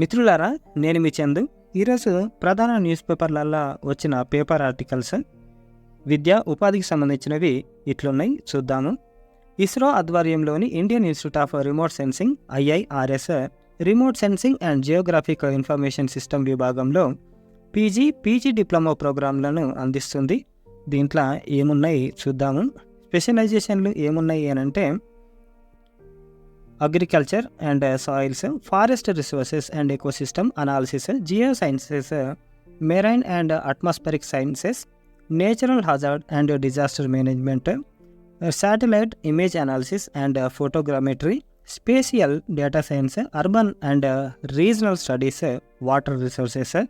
మిత్రులారా నేను మీ చందు. ఈరోజు ప్రధాన న్యూస్ పేపర్లల్లో వచ్చిన పేపర్ ఆర్టికల్స్ విద్య ఉపాధికి సంబంధించినవి ఇట్లున్నాయి చూద్దాము. ఇస్రో ఆధ్వర్యంలోని Indian institute of remote sensing IIRS remote sensing and geographic information system విభాగంలో పీజీ పీజీ డిప్లొమా ప్రోగ్రాంలను అందిస్తుంది. దీంట్లో ఏమున్నాయి చూద్దాము. స్పెషలైజేషన్లు ఏమున్నాయి అని అంటే agriculture and soils forest resources and ecosystem analysis geo sciences marine and atmospheric sciences natural hazard and disaster management satellite image analysis and photogrammetry spatial data science urban and regional studies water resources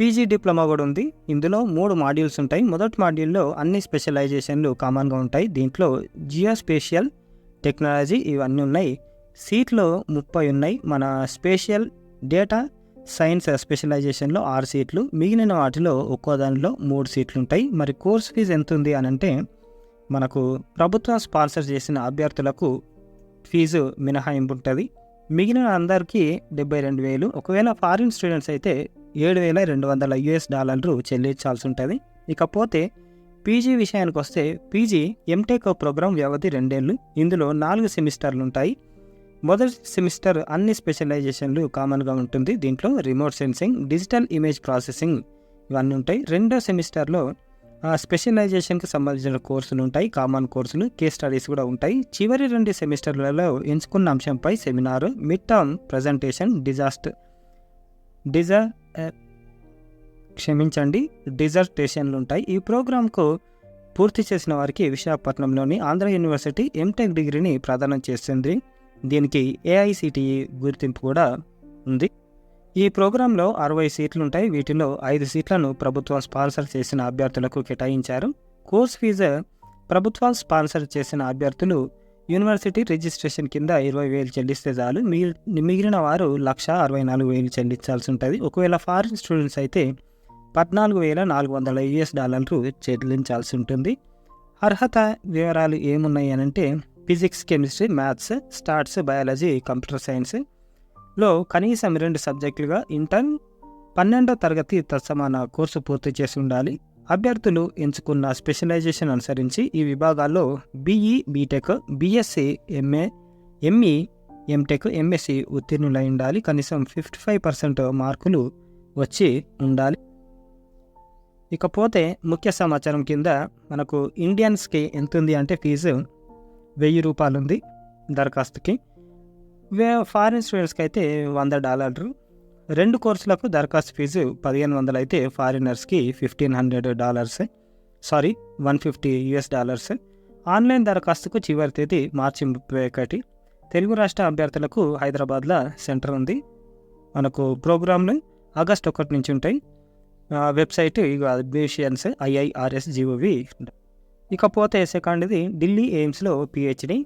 PG diploma కూడా ఉంది. ఇందులో మూడు modules ఉంటాయి. మొదటి మాడ్యూల్లో అన్ని స్పెషలైజేషన్లు కామన్గా ఉంటాయి. దీంట్లో జియోస్పేషియల్ టెక్నాలజీ ఇవన్నీ ఉన్నాయి. సీట్లు ముప్పై ఉన్నాయి. మన స్పేషియల్ డేటా సైన్స్ స్పెషలైజేషన్లో ఆరు సీట్లు. మిగిలిన వాటిలో ఒక్కో దానిలో మూడు సీట్లు ఉంటాయి. మరి కోర్స్ ఫీజు ఎంత ఉంది అని అంటే మనకు ప్రభుత్వం స్పాన్సర్ చేసిన అభ్యర్థులకు ఫీజు మినహాయింపు ఉంటుంది మిగిలిన అందరికీ డెబ్బై రెండు వేలు. ఒకవేళ ఫారిన్ స్టూడెంట్స్ అయితే ఏడు వేల రెండు వందల యుఎస్ డాలర్లు చెల్లించాల్సి ఉంటుంది ఇకపోతే పీజీ విషయానికి వస్తే పీజీ ఎంటెక్ ప్రోగ్రాం వ్యవధి రెండేళ్ళు ఇందులో నాలుగు సెమిస్టర్లు ఉంటాయి మొదటి సెమిస్టర్ అన్ని స్పెషలైజేషన్లు కామన్గా ఉంటుంది. దీంట్లో remote sensing digital image processing ఇవన్నీ ఉంటాయి రెండో సెమిస్టర్లో స్పెషలైజేషన్కి సంబంధించిన కోర్సులు ఉంటాయి కామన్ కోర్సులు కేస్ స్టడీస్ కూడా ఉంటాయి. చివరి రెండు సెమిస్టర్లలో ఎంచుకున్న అంశంపై seminar mid term presentation disaster డిజా క్షమించండి డిజర్టేషన్లు ఉంటాయి ఈ ప్రోగ్రాంకు పూర్తి చేసిన వారికి విశాఖపట్నంలోని ఆంధ్ర యూనివర్సిటీ ఎంటెక్ డిగ్రీని ప్రదానం చేస్తుంది. దీనికి ఏఐసిటిఈ గుర్తింపు కూడా ఉంది. ఈ ప్రోగ్రాంలో అరవై సీట్లు ఉంటాయి వీటిలో ఐదు సీట్లను ప్రభుత్వం స్పాన్సర్ చేసిన అభ్యర్థులకు కేటాయించారు. కోర్స్ ఫీజు ప్రభుత్వం స్పాన్సర్ చేసిన అభ్యర్థులు యూనివర్సిటీ రిజిస్ట్రేషన్ కింద ఇరవై వేలు చెల్లిస్తే చాలు. మిగిలి మిగిలిన వారు లక్ష అరవై నాలుగు వేలు చెల్లించాల్సి ఉంటుంది. ఒకవేళ ఫారిన్ స్టూడెంట్స్ అయితే పద్నాలుగు వేల నాలుగు వందల యుఎస్ డాలర్లు చెల్లించాల్సి ఉంటుంది అర్హత వివరాలు ఏమున్నాయి అంటే physics chemistry maths stats biology computer సైన్స్లో కనీసం రెండు సబ్జెక్టులుగా ఇంటర్న్ పన్నెండో తరగతి తత్సమాన కోర్సు పూర్తి చేసి ఉండాలి అభ్యర్థులు ఎంచుకున్న స్పెషలైజేషన్ అనుసరించి ఈ విభాగాల్లో BE BTech BSc MA ME MTech MSc ఉత్తీర్ణులై ఉండాలి. కనీసం ఫిఫ్టీ ఫైవ్ పర్సెంట్ మార్కులు వచ్చి ఉండాలి. ఇకపోతే ముఖ్య సమాచారం కింద మనకు ఇండియన్స్కి ఎంత ఉంది అంటే ఫీజు వెయ్యి రూపాయలు ఉంది దరఖాస్తుకి. వే ఫారిన్ స్టూడెంట్స్కి అయితే వంద డాలర్లు. రెండు కోర్సులకు దరఖాస్తు ఫీజు పదిహేను వందలు అయితే ఫారినర్స్కి fifteen hundred dollars. Sorry one fifty US dollars. Online దరఖాస్తుకు చివరి తేదీ మార్చి ముప్పై ఒకటి. తెలుగు రాష్ట్ర అభ్యర్థులకు హైదరాబాద్లో సెంటర్ ఉంది. మనకు ప్రోగ్రాంలు ఆగస్ట్ ఒకటి నుంచి ఉంటాయి. వెబ్సైట్ ఇక అడ్మిషన్స్ ఐఐఆర్ఎస్ జీఓవి ఇకపోతే సెకండ్ది ఢిల్లీ ఎయిమ్స్లో పిహెచ్డి.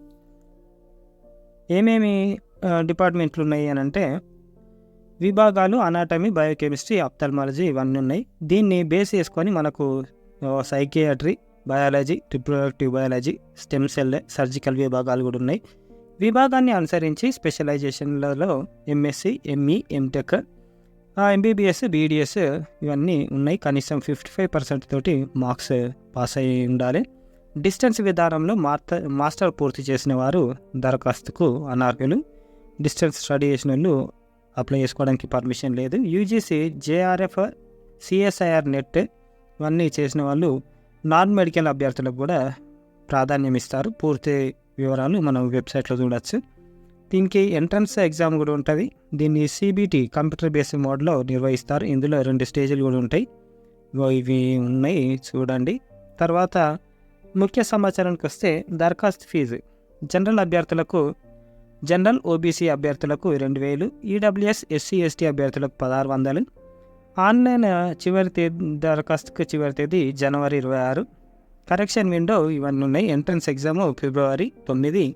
ఏమేమి డిపార్ట్మెంట్లు ఉన్నాయి అని అంటే విభాగాలు అనాటమీ బయోకెమిస్ట్రీ అప్థల్మాలజీ ఇవన్నీ ఉన్నాయి. దీన్ని బేస్ చేసుకొని మనకు psychiatry biology reproductive biology stem cell surgical విభాగాలు కూడా ఉన్నాయి. విభాగాన్ని అనుసరించి స్పెషలైజేషన్లలో MSc ME MTech MBBS BDS ఇవన్నీ ఉన్నాయి. కనీసం ఫిఫ్టీ ఫైవ్ పర్సెంట్ తోటి మార్క్స్ పాస్ అయి ఉండాలి. డిస్టెన్స్ విధానంలో మాస్టర్ మాస్టర్ పూర్తి చేసిన వారు దరఖాస్తుకు అనర్హులు. డిస్టెన్స్ స్టడీ చేసిన వాళ్ళు అప్లై చేసుకోవడానికి పర్మిషన్ లేదు. యూజీసీ జేఆర్ఎఫ్ సిఎస్ఐఆర్ నెట్ ఇవన్నీ చేసిన వాళ్ళు నాన్ మెడికల్ అభ్యర్థులకు కూడా ప్రాధాన్యం ఇస్తారు. పూర్తి వివరాలు మనం వెబ్సైట్లో చూడవచ్చు దీనికి ఎంట్రన్స్ ఎగ్జామ్ కూడా ఉంటుంది. దీన్ని సిబిటి కంప్యూటర్ బేస్డ్ మోడ్లో నిర్వహిస్తారు. ఇందులో రెండు స్టేజ్లు కూడా ఉంటాయి. ఇవి ఉన్నాయి చూడండి. తర్వాత ముఖ్య సమాచారానికి వస్తే దరఖాస్తు ఫీజు. జనరల్ అభ్యర్థులకు జనరల్ ఓబీసీ అభ్యర్థులకు రెండు వేలు ఈడబ్ల్యూఎస్ ఎస్సీ ఎస్టీ అభ్యర్థులకు పదహారు వందలు. ఆన్లైన్ చివరి తేదీ దరఖాస్తుకు చివరి తేదీ జనవరి ఇరవై ఆరు. కరెక్షన్ విండో ఇవన్నీ ఉన్నాయి. ఎంట్రన్స్ ఎగ్జామ్ ఫిబ్రవరి తొమ్మిది.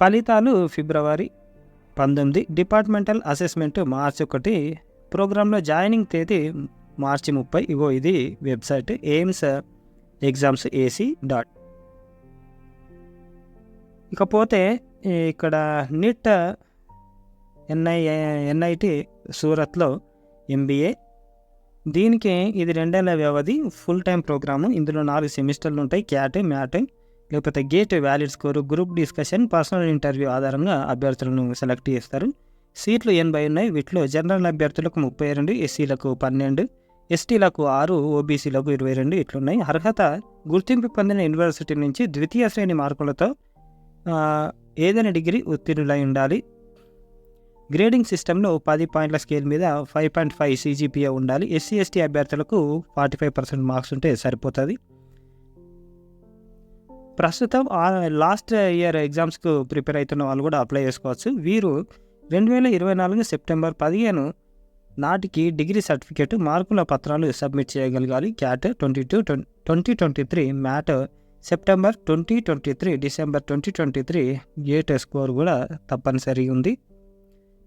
ఫలితాలు ఫిబ్రవరి పంతొమ్మిది. డిపార్ట్మెంటల్ అసెస్మెంట్ మార్చి ఒకటి. ప్రోగ్రాంలో జాయినింగ్ తేదీ మార్చి ముప్పై. ఇగో ఇది website AIIMS exams AC dot. ఇకపోతే ఇక్కడ నీట్ ఎన్ఐ ఎన్ఐటి సూరత్లో ఎంబీఏ. దీనికి ఇది రెండేళ్ళ వ్యవధి. Full time programme. ఇందులో నాలుగు సెమిస్టర్లు ఉంటాయి. క్యాట్ మ్యాట్ లేకపోతే GATE valid score group discussion personal interview ఆధారంగా అభ్యర్థులను సెలెక్ట్ చేస్తారు. సీట్లు ఎనభై ఉన్నాయి. వీటిలో జనరల్ అభ్యర్థులకు ముప్పై రెండు ఎస్సీలకు పన్నెండు ఎస్టీలకు ఆరు ఓబీసీలకు ఇరవై రెండు ఇట్లున్నాయి. అర్హత గుర్తింపు పొందిన యూనివర్సిటీ నుంచి ద్వితీయ శ్రేణి మార్కులతో ఏదైనా డిగ్రీ ఉత్తీర్ణులై ఉండాలి. గ్రేడింగ్ సిస్టంలో పది పాయింట్ల స్కేల్ మీద ఫైవ్ పాయింట్ ఫైవ్ సీజీపీఏ ఉండాలి. ఎస్సీ ఎస్టీ అభ్యర్థులకు ఫార్టీ ఫైవ్ పర్సెంట్ మార్క్స్ ఉంటే సరిపోతుంది. ప్రస్తుతం లాస్ట్ ఇయర్ ఎగ్జామ్స్కు ప్రిపేర్ అవుతున్న వాళ్ళు కూడా అప్లై చేసుకోవచ్చు. వీరు రెండు వేల ఇరవై నాలుగు సెప్టెంబర్ పదిహేను నాటికి డిగ్రీ సర్టిఫికేట్ మార్కుల పత్రాలు సబ్మిట్ చేయగలగాలి. CAT twenty two twenty twenty three MAT September twenty twenty three December twenty twenty three GATE score కూడా తప్పనిసరి ఉంది.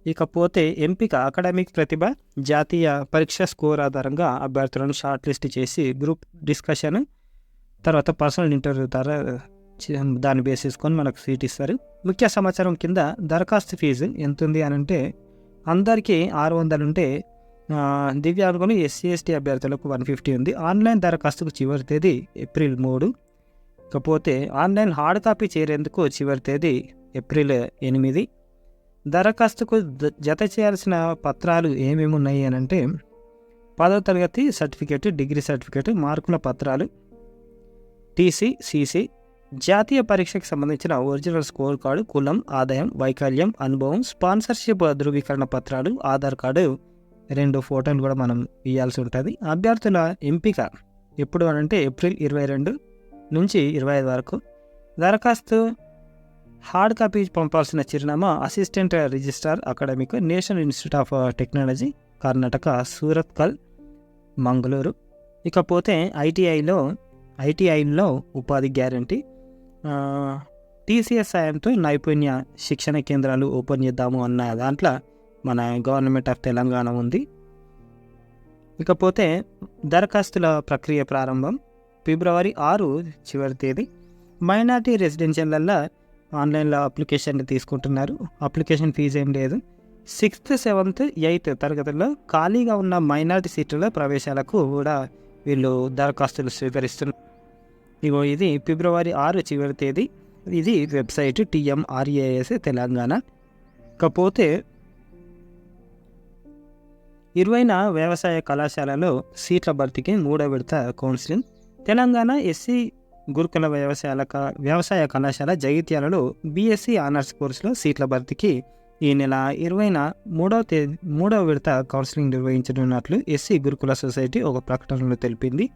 ఇకపోతే ఎంపిక అకాడమిక్ ప్రతిభ జాతీయ పరీక్ష స్కోర్ ఆధారంగా అభ్యర్థులను షార్ట్ లిస్ట్ చేసి గ్రూప్ డిస్కషన్ తర్వాత పర్సనల్ ఇంటర్వ్యూ ద్వారా దాన్ని బేస్ చేసుకొని మనకు సీట్ ఇస్తారు. ముఖ్య సమాచారం కింద దరఖాస్తు ఫీజు ఎంత ఉంది అని అంటే అందరికీ ఆరు వందలు ఉంటే దివ్యాంగులు ఎస్సీ ఎస్టీ అభ్యర్థులకు వన్ ఫిఫ్టీ ఉంది. ఆన్లైన్ దరఖాస్తుకు చివరి తేదీ ఏప్రిల్ మూడు. ఇకపోతే ఆన్లైన్ హార్డ్ కాపీ చేరేందుకు చివరి తేదీ ఏప్రిల్ ఎనిమిది. దరఖాస్తుకు జత చేయాల్సిన పత్రాలు ఏమేమి ఉన్నాయి అని అంటే పదో తరగతి సర్టిఫికేట్ డిగ్రీ సర్టిఫికేట్ మార్కుల పత్రాలు టీసీ సీసీ జాతీయ పరీక్షకు సంబంధించిన ఒరిజినల్ స్కోర్ కార్డు కులం ఆదాయం వైకల్యం అనుభవం స్పాన్సర్షిప్ ధృవీకరణ పత్రాలు ఆధార్ కార్డు రెండు ఫోటోలు కూడా మనం ఇవ్వాల్సి ఉంటుంది. అభ్యర్థుల ఎంపిక ఎప్పుడు అని అంటే ఏప్రిల్ ఇరవై రెండు నుంచి ఇరవై ఐదు వరకు. దరఖాస్తు హార్డ్ కాపీ పంపాల్సిన చిరునామా assistant registrar academic national institute of technology Karnataka Surathkal Mangaluru. ఇకపోతే ఐటీఐలో ఐటీఐలో ఉపాధి గ్యారంటీ టీసీఎస్ సాయంతో నైపుణ్య శిక్షణ కేంద్రాలు ఓపెన్ చేద్దాము అన్న దాంట్లో మన గవర్నమెంట్ ఆఫ్ తెలంగాణ ఉంది. ఇకపోతే దరఖాస్తుల ప్రక్రియ ప్రారంభం ఫిబ్రవరి ఆరు చివరి తేదీ. మైనార్టీ రెసిడెన్షియల్లో ఆన్లైన్లో అప్లికేషన్ తీసుకుంటున్నారు. అప్లికేషన్ ఫీజు ఏం లేదు. సిక్స్త్ సెవెంత్ ఎయిత్ తరగతుల్లో ఖాళీగా ఉన్న మైనార్టీ సీట్లలో ప్రవేశాలకు కూడా వీళ్ళు దరఖాస్తులు స్వీకరిస్తున్నారు ఇగో ఇది ఫిబ్రవరి ఆరు చివరి తేదీ. ఇది వెబ్సైట్ టీఎంఆర్ఏఎస్ తెలంగాణ. ఇకపోతే ఇరవైన వ్యవసాయ కళాశాలలో సీట్ల భర్తీకి మూడో విడత కౌన్సిలింగ్. తెలంగాణ ఎస్సీ గురుకుల వ్యవసాయాల క- వ్యవసాయ కళాశాల జగిత్యాలలో బీఎస్సీ ఆనర్స్ కోర్సులో సీట్ల భర్తీకి ఈ నెల ఇరవైన మూడవ తేదీ మూడవ విడత కౌన్సిలింగ్ నిర్వహించనున్నట్లు ఎస్సీ గురుకుల సొసైటీ ఒక ప్రకటనలో తెలిపింది.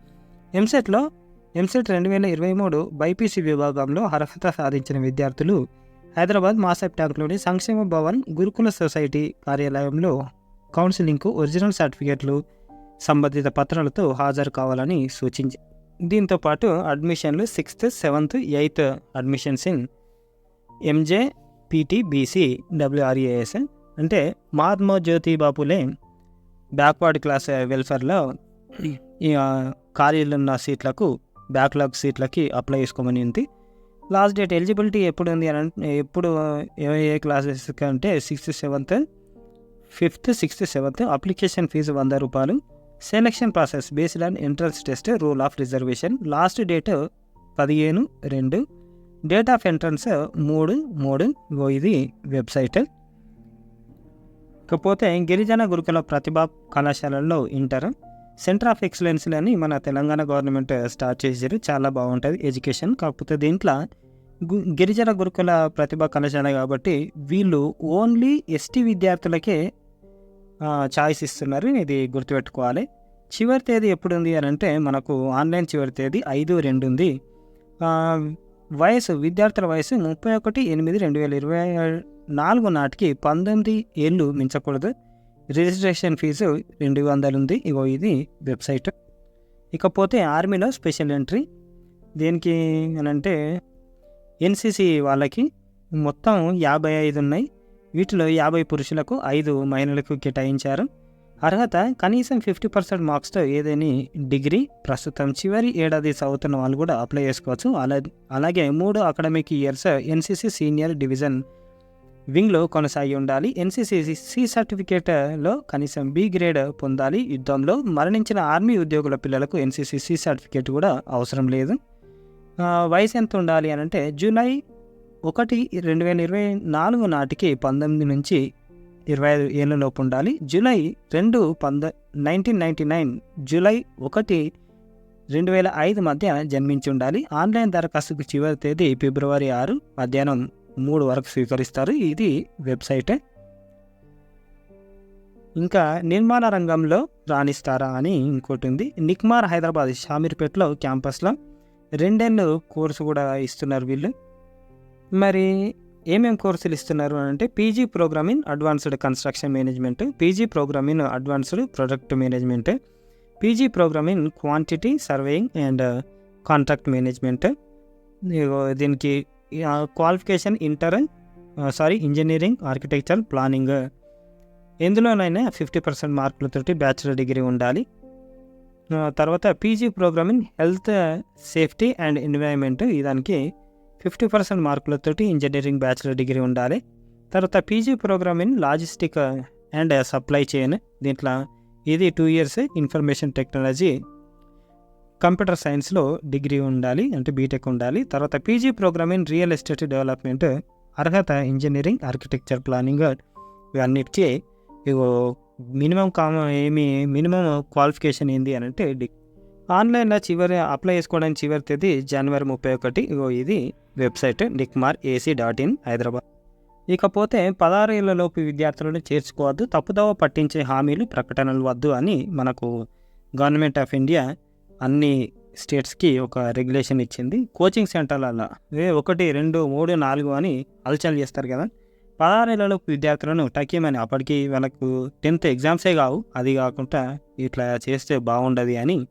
ఎంసెట్లో ఎంసెట్ రెండు వేల ఇరవై మూడు బైపీసీ విభాగంలో అర్హత సాధించిన విద్యార్థులు హైదరాబాద్ మాసెప్ ట్యాంక్లోని సంక్షేమ భవన్ గురుకుల సొసైటీ కార్యాలయంలో కౌన్సిలింగ్కు ఒరిజినల్ సర్టిఫికేట్లు సంబంధిత పత్రాలతో హాజరు కావాలని సూచించి దీంతో పాటు అడ్మిషన్లు sixth seventh eighth admissions in MJ PT BC WRAS అంటే మహాత్మా జ్యోతి బాపులే బ్యాక్వర్డ్ క్లాస్ వెల్ఫేర్లో ఈ ఖాళీలు ఉన్న సీట్లకు బ్యాక్లాగ్ సీట్లకి అప్లై చేసుకోమని ఉంది. లాస్ట్ డేట్ ఎలిజిబిలిటీ ఎప్పుడు ఉంది అని అంటే ఎప్పుడు ఏ క్లాసెస్ అంటే sixth seventh fifth sixth seventh application fee వంద రూపాయలు. Selection process based on entrance test rule of reservation. Last date పదిహేను రెండు డేట్ ఆఫ్ ఎంట్రన్స్ మూడు మూడు ఇగో ఇది వెబ్సైట్ ఇకపోతే గిరిజన గురుకుల ప్రతిభా కళాశాలల్లో ఇంటర్. సెంటర్ ఆఫ్ ఎక్సలెన్స్లని మన తెలంగాణ గవర్నమెంట్ స్టార్ట్ చేసారు చాలా బాగుంటుంది ఎడ్యుకేషన్. కాకపోతే దీంట్లో గిరిజన గురుకుల ప్రతిభా కళాశాల కాబట్టి వీళ్ళు ఓన్లీ ఎస్టీ విద్యార్థులకే చాయిస్ ఇస్తున్నారు. ఇది గుర్తుపెట్టుకోవాలి. చివరి తేదీ ఎప్పుడు ఉంది అని అంటే మనకు ఆన్లైన్ చివరి తేదీ ఐదు రెండు ఉంది. వయసు విద్యార్థుల వయసు ముప్పై ఒకటి ఎనిమిది రెండు వేల ఇరవై నాలుగు నాటికి పంతొమ్మిది ఏళ్ళు మించకూడదు. రిజిస్ట్రేషన్ ఫీజు రెండు వందలు ఉంది. ఇగో ఇది వెబ్సైట్. ఇకపోతే ఆర్మీలో స్పెషల్ ఎంట్రీ. దేనికి అంటే ఎన్సిసి వాళ్ళకి మొత్తం యాభై ఐదు ఉన్నాయి. వీటిలో యాభై పురుషులకు ఐదు మహిళలకు కేటాయించారు. అర్హత కనీసం ఫిఫ్టీ పర్సెంట్ మార్క్స్తో ఏదైనా డిగ్రీ ప్రస్తుతం చివరి ఏడాది చదువుతున్న వాళ్ళు కూడా అప్లై చేసుకోవచ్చు. అలా అలాగే మూడు academic years NCC senior division వింగ్లో కొనసాగి ఉండాలి. ఎన్సీసీ సి సర్టిఫికేట్లో కనీసం బి గ్రేడ్ పొందాలి. యుద్ధంలో మరణించిన ఆర్మీ ఉద్యోగుల పిల్లలకు ఎన్సీసీ సి సర్టిఫికేట్ కూడా అవసరం లేదు. వయసు ఎంత ఉండాలి అని అంటే జూలై ఒకటి రెండు వేల ఇరవై నాలుగు నాటికి పంతొమ్మిది నుంచి ఇరవై ఐదు ఏళ్ళలోపు ఉండాలి. జూలై రెండు పంద నైన్టీన్ నైంటీ నైన్ జూలై ఒకటి రెండు వేల ఐదు మధ్య జన్మించి ఉండాలి. ఆన్లైన్ దరఖాస్తుకు చివరి తేదీ ఫిబ్రవరి ఆరు మధ్యాహ్నం మూడు వరకు స్వీకరిస్తారు. ఇది వెబ్సైట్. ఇంకా నిర్మాణ రంగంలో రాణిస్తారా అని ఇంకోటి ఉంది నిక్మార్ హైదరాబాద్ షామీర్పేటలో క్యాంపస్లో రెండేళ్ళు కోర్సు కూడా ఇస్తున్నారు వీళ్ళు. మరి ఏమేం కోర్సులు ఇస్తున్నారు అని అంటే PG programme in advanced construction management PG programme in advanced product management PG programme in quantity surveying and uh, contract management. దీనికి qualification inter sorry engineering architecture planning. ఎందులోనైనా fifty percent మార్కులతోటి బ్యాచిలర్ డిగ్రీ ఉండాలి. తర్వాత PG programme in health safety and environment ఈ దానికి fifty percent మార్కులతోటి engineering bachelor degree ఉండాలి. తర్వాత PG programme in logistic and supply chain దీంట్లో ఇది two years information technology computer సైన్స్లో డిగ్రీ ఉండాలి అంటే బీటెక్ ఉండాలి. తర్వాత PG programme in real estate development అర్హత ఇంజనీరింగ్ ఆర్కిటెక్చర్ ప్లానింగ్ ఇవన్నిటికీ ఇగో మినిమం కామ ఏమి మినిమం క్వాలిఫికేషన్ ఏంది అని అంటే డి ఆన్లైన్లో చివరి అప్లై చేసుకోవడానికి చివరి తేదీ జనవరి ముప్పై ఒకటి. ఇగో ఇది website NICMAR AC dot in Hyderabad. ఇకపోతే పదహారు ఏళ్ళలోపు విద్యార్థులను చేర్చుకోవద్దు తప్పుదోవ పట్టించే హామీలు ప్రకటనలు వద్దు అని మనకు గవర్నమెంట్ ఆఫ్ ఇండియా అన్ని స్టేట్స్కి ఒక రెగ్యులేషన్ ఇచ్చింది. కోచింగ్ సెంటర్లలో ఏ ఒకటి రెండు మూడు నాలుగు అని అలచల్ చేస్తారు కదా. పదహారేళ్ళలోపు విద్యార్థులను టకీమని అప్పటికి వాళ్ళకు టెన్త్ ఎగ్జామ్సే కావు. అది కాకుండా ఇట్లా చేస్తే బాగుండదు అని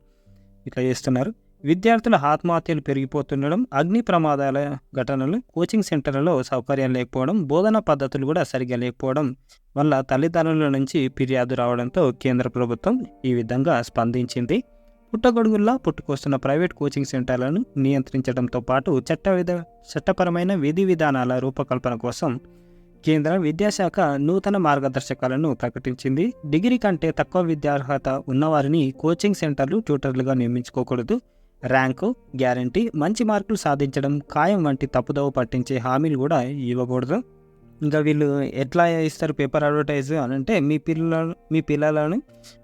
ఇట్లా చేస్తున్నారు. విద్యార్థుల ఆత్మహత్యలు పెరిగిపోతుండడం అగ్ని ప్రమాదాల ఘటనలు కోచింగ్ సెంటర్లలో సౌకర్యం లేకపోవడం బోధనా పద్ధతులు కూడా సరిగ్గా లేకపోవడం వల్ల తల్లిదండ్రుల నుంచి ఫిర్యాదు రావడంతో కేంద్ర ప్రభుత్వం ఈ విధంగా స్పందించింది. పుట్టగొడుగుల్లా పుట్టుకొస్తున్న ప్రైవేట్ కోచింగ్ సెంటర్లను నియంత్రించడంతో పాటు చట్ట విధ చట్టపరమైన విధి విధానాల రూపకల్పన కోసం కేంద్ర విద్యాశాఖ నూతన మార్గదర్శకాలను ప్రకటించింది. డిగ్రీ కంటే తక్కువ విద్యార్హత ఉన్నవారిని కోచింగ్ సెంటర్లు ట్యూటర్లుగా నియమించుకోకూడదు. ర్యాంకు గ్యారంటీ మంచి మార్కులు సాధించడం ఖాయం వంటి తప్పుదోవ పట్టించే హామీలు కూడా ఇవ్వకూడదు. ఇంకా వీళ్ళు ఎట్లా ఇస్తారు పేపర్ అడ్వర్టైజ్ అని అంటే మీ పిల్లలు మీ పిల్లలను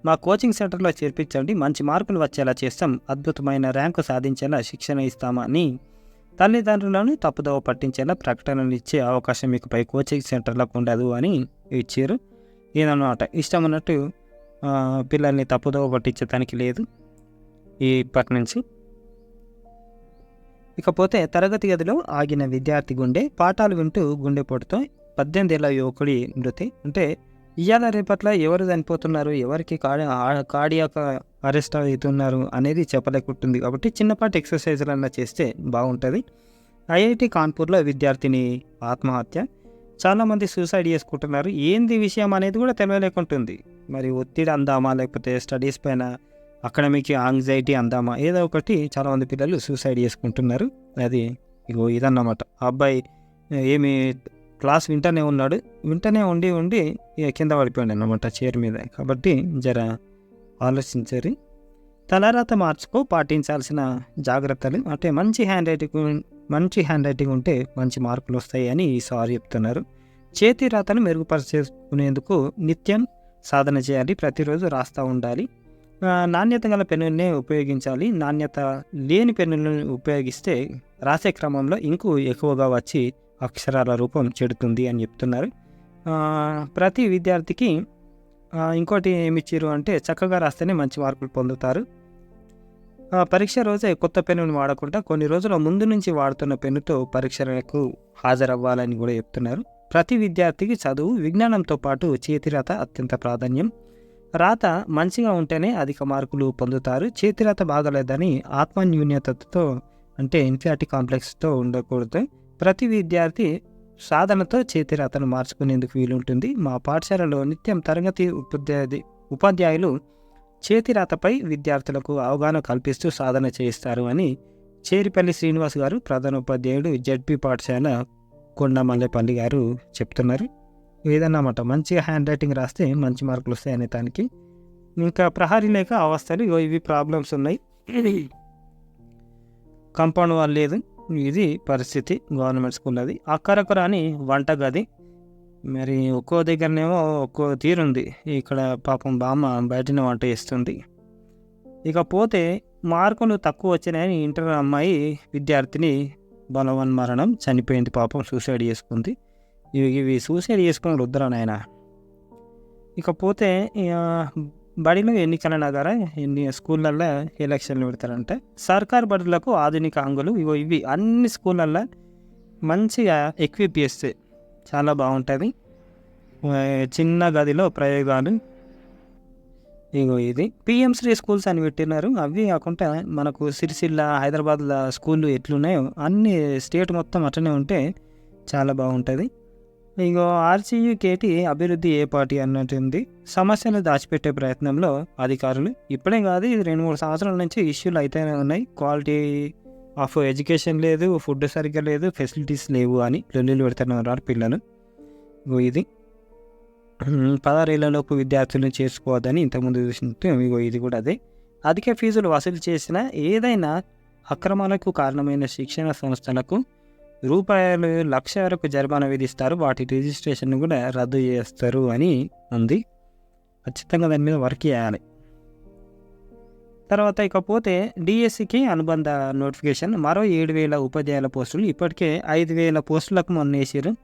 మా కోచింగ్ సెంటర్లో చేర్పించండి మంచి మార్కులు వచ్చేలా చేస్తాం అద్భుతమైన ర్యాంకు సాధించేలా శిక్షణ ఇస్తామని తల్లిదండ్రులను తప్పుదోవ పట్టించేలా ప్రకటనలు ఇచ్చే అవకాశం మీకు పై కోచింగ్ సెంటర్లకు ఉండదు అని ఇచ్చారు. ఇదన్నమాట ఇష్టం అన్నట్టు పిల్లల్ని తప్పుదోవ పట్టించడానికి లేదు. ఇప్పటి నుంచి ఇకపోతే తరగతి గదిలో ఆగిన విద్యార్థి గుండె పాఠాలు వింటూ గుండెపోటుతో పద్దెనిమిది ఏళ్ళ యువకుడి మృతి. అంటే ఇవాళ రేపట్ల ఎవరు చనిపోతున్నారు? ఎవరికి కాడి కార్డియాక అరెస్ట్ అవుతున్నారు అనేది చెప్పలేకుంటుంది. కాబట్టి చిన్నపాటి ఎక్సర్సైజ్లన్నా చేస్తే బాగుంటుంది. ఐఐటి కాన్పూర్లో విద్యార్థిని ఆత్మహత్య. చాలామంది సూసైడ్ చేసుకుంటున్నారు. ఏంది విషయం అనేది కూడా తెలియలేకుంటుంది. మరి ఒత్తిడి అందామా? లేకపోతే స్టడీస్ పైన అకాడమిక్ యాంగ్జైటీ అందామా ఏదో ఒకటి చాలామంది పిల్లలు సూసైడ్ చేసుకుంటున్నారు. అది ఇగో ఇదన్నమాట. ఆ అబ్బాయి ఏమి క్లాస్ వింటనే ఉన్నాడు. వింటనే ఉండి ఉండి కింద పడిపోయాడు అన్నమాట చైర్ మీద. కాబట్టి జర ఆలోచించరు. తలరాత మార్చుకో పాటించాల్సిన జాగ్రత్తలు. అంటే మంచి హ్యాండ్ రైటింగ్ మంచి హ్యాండ్ రైటింగ్ ఉంటే మంచి మార్కులు వస్తాయి అని ఈ సార్ చెప్తున్నారు. చేతి రాతను మెరుగుపరచేసుకునేందుకు నిత్యం సాధన చేయాలి. ప్రతిరోజు రాస్తూ ఉండాలి. నాణ్యత గల పెన్నుల్నే ఉపయోగించాలి. నాణ్యత లేని పెన్నులను ఉపయోగిస్తే రాసే క్రమంలో ఇంకు ఎక్కువగా వచ్చి అక్షరాల రూపం చెడుతుంది అని చెప్తున్నారు. ప్రతి విద్యార్థికి ఇంకోటి ఏమి ఇచ్చారు అంటే చక్కగా రాస్తేనే మంచి మార్కులు పొందుతారు. పరీక్ష రోజే కొత్త పెన్నును వాడకుండా కొన్ని రోజుల ముందు నుంచి వాడుతున్న పెన్నుతో పరీక్షలకు హాజరవ్వాలని కూడా చెప్తున్నారు. ప్రతి విద్యార్థికి చదువు విజ్ఞానంతో పాటు చేతిరాత అత్యంత ప్రాధాన్యం. రాత మంచిగా ఉంటేనే అధిక మార్కులు పొందుతారు. చేతిరాత బాగలేదని ఆత్మన్యూన్యతతో అంటే ఇన్ఫియాటి కాంప్లెక్స్తో ఉండకూడదు. ప్రతి విద్యార్థి సాధనతో చేతిరాతను మార్చుకునేందుకు వీలుంటుంది. మా పాఠశాలలో నిత్యం తరగతి ఉపాధ్యాయ ఉపాధ్యాయులు చేతిరాతపై విద్యార్థులకు అవగాహన కల్పిస్తూ సాధన చేయిస్తారు అని చేరిపల్లి శ్రీనివాస్ గారు ప్రధాన ఉపాధ్యాయుడు జడ్పీ పాఠశాల కొండమల్లేపల్లి గారు చెప్తున్నారు. ఏదన్నమాట మంచిగా హ్యాండ్ రైటింగ్ రాస్తే మంచి మార్కులు వస్తాయి అనే దానికి. ఇంకా ప్రహరీ లేక అవస్థలు ఇగో ఇవి ప్రాబ్లమ్స్ ఉన్నాయి. కంపౌండ్ వాళ్ళు లేదు. ఇది పరిస్థితి గవర్నమెంట్ స్కూల్ అది అక్కరక్కర అని వంటగది మరి ఒక్కో దగ్గరనేమో ఒక్కో తీరుంది ఇక్కడ పాపం బామ్మ బయటనే వంట చేస్తుంది. ఇక పోతే మార్కులు తక్కువ వచ్చినాయని ఇంటర్ అమ్మాయి విద్యార్థిని బలవన్ మరణం చనిపోయింది. పాపం సూసైడ్ చేసుకుంది. ఇవి ఇవి సూసైడ్ చేసుకుని రుద్ర నాయన. ఇకపోతే ఇక బడిలో ఎన్నికల ద్వారా ఎన్ని స్కూళ్ళల్లో ఎలక్షన్లు పెడతారంటే సర్కార్ బడులకు ఆధునిక అంగులు ఇగో ఇవి అన్ని స్కూళ్ళల్లో మంచిగా ఎక్విప్ చేస్తే చాలా బాగుంటుంది. చిన్న గదిలో ప్రయోగాలు. ఇగో ఇది. పిఎం శ్రీ స్కూల్స్ అని పెట్టినారు. అవి కాకుండా మనకు సిరిసిల్ల హైదరాబాద్లో స్కూళ్ళు ఎట్లున్నాయో అన్ని స్టేట్ మొత్తం అట్లనే ఉంటే చాలా బాగుంటుంది. ఇగో ఆర్సీయూ కేటి అభివృద్ధి ఏ పార్టీ అన్నట్టుంది? సమస్యలు దాచిపెట్టే ప్రయత్నంలో అధికారులు. ఇప్పుడే కాదు ఇది రెండు మూడు సంవత్సరాల నుంచి ఇష్యూలు అయితేనే ఉన్నాయి. క్వాలిటీ ఆఫ్ ఎడ్యుకేషన్ లేదు ఫుడ్ సరిగ్గా లేదు ఫెసిలిటీస్ లేవు అని లొల్లిలు పెడుతున్నారు పిల్లలు. ఇగో ఇది. పదహారేళ్ళలోపు విద్యార్థులను చేసుకోవద్దని ఇంతకుముందు చూసినట్టు ఇగో ఇది కూడా అదే. అధిక ఫీజులు వసూలు చేసిన ఏదైనా అక్రమాలకు కారణమైన శిక్షణ సంస్థలకు రూపాయలు లక్ష వరకు జరిమానా విధిస్తారు. వాటి రిజిస్ట్రేషన్ కూడా రద్దు చేస్తారు అని ఉంది ఖచ్చితంగా దాని మీద వర్క్ చేయాలి. తర్వాత ఇకపోతే డిఎస్సికి అనుబంధ నోటిఫికేషన్. మరో ఏడు వేల ఉపాధ్యాయుల పోస్టులు. ఇప్పటికే ఐదు వేల పోస్టులకు మొన్న వేసారు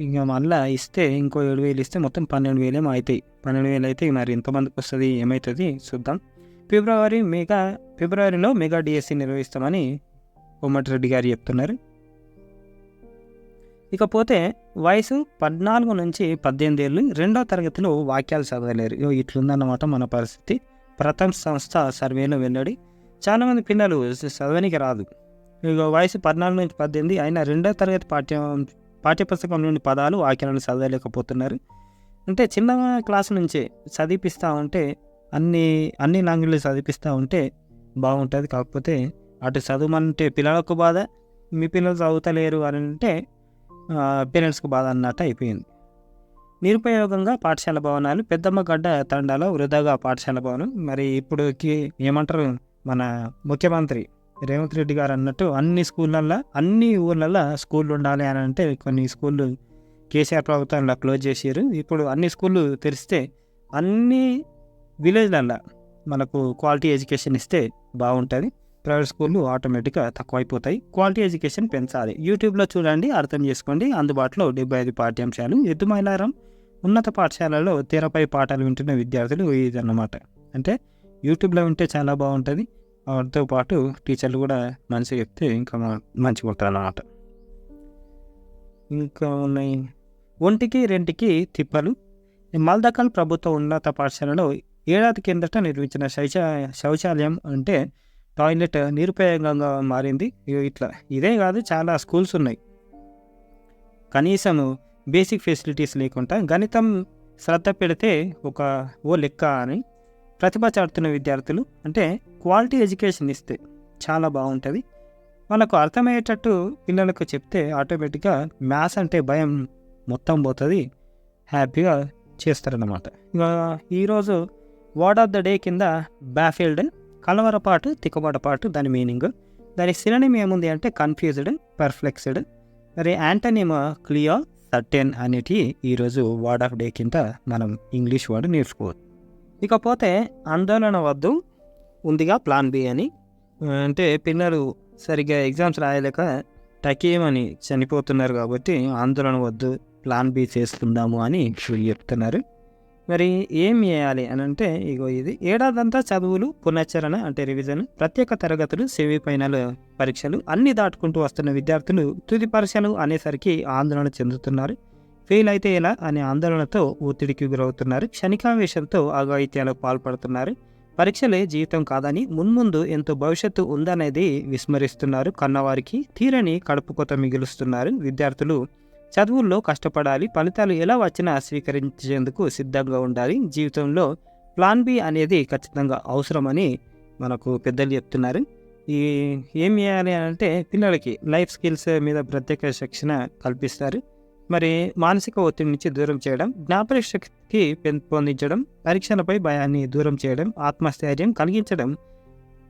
ఇంకా మళ్ళీ ఇస్తే ఇంకో ఏడు వేలు ఇస్తే మొత్తం పన్నెండు వేలేమో అవుతాయి పన్నెండు వేలు అయితే మరి ఎంతమందికి వస్తుంది ఏమవుతుంది చూద్దాం. ఫిబ్రవరి మెగా ఫిబ్రవరిలో మెగా డిఎస్సి నిర్వహిస్తామని కోమటిరెడ్డి గారు చెప్తున్నారు. ఇకపోతే వయసు పద్నాలుగు నుంచి పద్దెనిమిది ఏళ్ళు రెండో తరగతిలో వాక్యాలు చదవలేరు. ఇగో ఇట్లుందన్నమాట మన పరిస్థితి. ప్రథమ సంస్థ సర్వేలో వెల్లడి చాలామంది పిల్లలు చదవనికి రాదు. ఇక వయసు పద్నాలుగు నుంచి పద్దెనిమిది అయినా రెండో తరగతి పాఠ్య పాఠ్యపుస్తకం నుండి పదాలు వాక్యాలను చదవలేకపోతున్నారు. అంటే చిన్న క్లాస్ నుంచే చదివిపిస్తూ ఉంటే అన్ని అన్ని లాంగ్వేజ్లు చదివిపిస్తూ ఉంటే బాగుంటుంది. కాకపోతే అటు చదవమంటే పిల్లలకు బాధ మీ పిల్లలు చదువుతలేరు అని అంటే పేరెంట్స్కి బాధ అన్నట్టు అయిపోయింది. నిరుపయోగంగా పాఠశాల భవనాలు పెద్దమ్మ గడ్డ తండాలో వృధాగా పాఠశాల భవనం. మరి ఇప్పుడుకి ఏమంటారు మన ముఖ్యమంత్రి రేవంత్ రెడ్డి గారు అన్నట్టు అన్ని స్కూళ్ళల్లో అన్ని ఊళ్ళల్లో స్కూళ్ళు ఉండాలి అని అంటే కొన్ని స్కూళ్ళు కేసీఆర్ ప్రభుత్వంలో క్లోజ్ చేసారు ఇప్పుడు అన్ని స్కూళ్ళు తెరిస్తే అన్ని విలేజ్లల్లో మనకు క్వాలిటీ ఎడ్యుకేషన్ ఇస్తే బాగుంటుంది. ప్రైవేట్ స్కూళ్ళు ఆటోమేటిక్గా తక్కువైపోతాయి. క్వాలిటీ ఎడ్యుకేషన్ పెంచాలి. యూట్యూబ్లో చూడండి అర్థం చేసుకోండి. అందుబాటులో డెబ్బై ఐదు పాఠ్యాంశాలు. ఎద్దు మైలారం ఉన్నత పాఠశాలలో తెరపై పాఠాలు వింటున్న విద్యార్థులు ఇది అన్నమాట అంటే యూట్యూబ్లో వింటే చాలా బాగుంటుంది. వాటితో పాటు టీచర్లు కూడా మంచిగా చెప్తే ఇంకా మంచిగా ఉంటుంది అన్నమాట ఇంకా ఉన్నాయి. ఒంటికి రెంటికి తిప్పలు. మల్దకల్ ప్రభుత్వ ఉన్నత పాఠశాలలో ఏడాది కిందట నిర్మించిన శౌచ శౌచాలయం అంటే టాయిలెట్ నిరుపయోగంగా మారింది. ఇగో ఇట్లా. ఇదే కాదు చాలా స్కూల్స్ ఉన్నాయి. కనీసం బేసిక్ ఫెసిలిటీస్ లేకుండా గణితం శ్రద్ధ పెడితే ఒక ఓ లెక్క అని ప్రతిభ చాటుతున్న విద్యార్థులు అంటే క్వాలిటీ ఎడ్యుకేషన్ ఇస్తే చాలా బాగుంటుంది. మనకు అర్థమయ్యేటట్టు పిల్లలకు చెప్తే ఆటోమేటిక్గా మ్యాథ్స్ అంటే భయం మొత్తం పోతుంది. హ్యాపీగా చేస్తారన్నమాట. ఈరోజు వర్డ్ ఆఫ్ ద డే కింద బ్యాఫీల్డ్ కలవరపాటు తిక్కబడపాటు దాని మీనింగ్. దాని సిననిమ్ ఏముంది అంటే కన్ఫ్యూజ్డ్ పర్ఫ్లెక్స్డ్ మరి యాంటనిమ్ క్లియర్ సర్టెన్ అనేటి ఈరోజు వర్డ్ ఆఫ్ డే కింద మనం ఇంగ్లీష్ వర్డ్ నేర్చుకోవచ్చు. ఇకపోతే ఆందోళన వద్దు ఉందిగా ప్లాన్ బి అని. అంటే పిల్లలు సరిగ్గా ఎగ్జామ్స్ రాయలేక టకీమని చనిపోతున్నారు కాబట్టి ఆందోళన వద్దు ప్లాన్ బి చేసుకుందాము అని చెప్తున్నారు. మరి ఏం చేయాలి అని అంటే ఇగో ఇది ఏడాదంతా చదువులు పునశ్చరణ అంటే రివిజన్ ప్రత్యేక తరగతులు సెమీ ఫైనల్ పరీక్షలు అన్ని దాటుకుంటూ వస్తున్న విద్యార్థులు తుది పరీక్షలు అనేసరికి ఆందోళన చెందుతున్నారు. ఫెయిల్ అయితే ఎలా అనే ఆందోళనతో ఒత్తిడికి గురవుతున్నారు. క్షణికావేశంతో అఘాయిత్యాలకు పాల్పడుతున్నారు. పరీక్షలే జీవితం కాదని మున్ముందు ఎంతో భవిష్యత్తు ఉందనేది విస్మరిస్తున్నారు. కన్నవారికి తీరని కడుపు కొత మిగులుస్తున్నారు. విద్యార్థులు చదువుల్లో కష్టపడాలి ఫలితాలు ఎలా వచ్చినా స్వీకరించేందుకు సిద్ధంగా ఉండాలి. జీవితంలో ప్లాన్ బి అనేది ఖచ్చితంగా అవసరమని మనకు పెద్దలు చెప్తున్నారు. ఈ ఏం చేయాలి అని అంటే పిల్లలకి లైఫ్ స్కిల్స్ మీద ప్రత్యేక శిక్షణ కల్పిస్తారు. మరి మానసిక ఒత్తిడి నుంచి దూరం చేయడం జ్ఞాపక శక్తికి పెంపొందించడం పరీక్షలపై భయాన్ని దూరం చేయడం ఆత్మస్థైర్యం కలిగించడం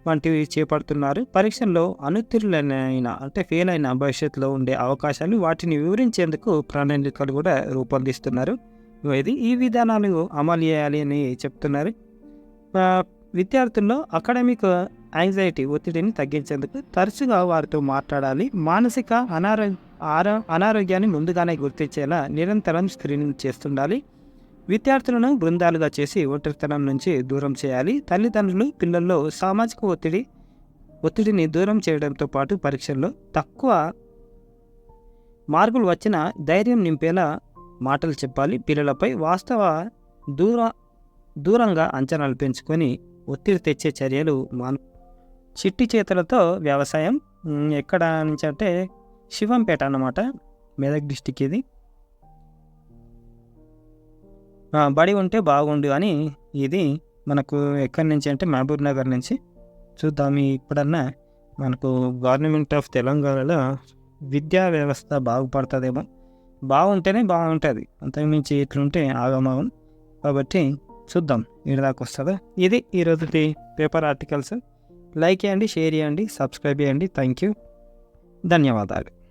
వంటివి చేపడుతున్నారు. పరీక్షల్లో అనుత్తీర్ణులైన అంటే ఫెయిల్ అయిన భవిష్యత్తులో ఉండే అవకాశాలు వాటిని వివరించేందుకు ప్రణాళికలు కూడా రూపొందిస్తున్నారు. ఇది ఈ విధానాలు అమలు చేయాలి అని చెప్తున్నారు. విద్యార్థుల్లో అకాడమిక్ యాంగ్జైటీ ఒత్తిడిని తగ్గించేందుకు తరచుగా వారితో మాట్లాడాలి. మానసిక అనారో ఆరో అనారోగ్యాన్ని ముందుగానే గుర్తించేలా నిరంతరం స్క్రీనింగ్ చేస్తుండాలి. విద్యార్థులను బృందాలుగా చేసి ఒంటరితనం నుంచి దూరం చేయాలి. తల్లిదండ్రులు పిల్లల్లో సామాజిక ఒత్తిడి ఒత్తిడిని దూరం చేయడంతో పాటు పరీక్షల్లో తక్కువ మార్కులు వచ్చిన ధైర్యం నింపేలా మాటలు చెప్పాలి. పిల్లలపై వాస్తవ దూర దూరంగా అంచనాలు పెంచుకొని ఒత్తిడి తెచ్చే చర్యలు మాన్ చిట్టి చేతులతో వ్యవసాయం. ఎక్కడ నుంచి అంటే శివంపేట అన్నమాట. మెదక్ డిస్టిక్ ఇది బడి ఉంటే బాగుండు అని ఇది మనకు ఎక్కడి నుంచి అంటే మహబూబ్ నగర్ నుంచి చూద్దాం. ఇప్పుడన్నా మనకు గవర్నమెంట్ ఆఫ్ తెలంగాణలో విద్యా వ్యవస్థ బాగుపడుతుందేమో. బాగుంటేనే బాగుంటుంది. అంతకుమించి ఇట్లుంటే ఆగమాగం. కాబట్టి చూద్దాం దాకా వస్తుందా. ఇది ఈరోజు పేపర్ ఆర్టికల్స్. లైక్ చేయండి షేర్ చేయండి సబ్స్క్రైబ్ చేయండి. Thank you. ధన్యవాదాలు.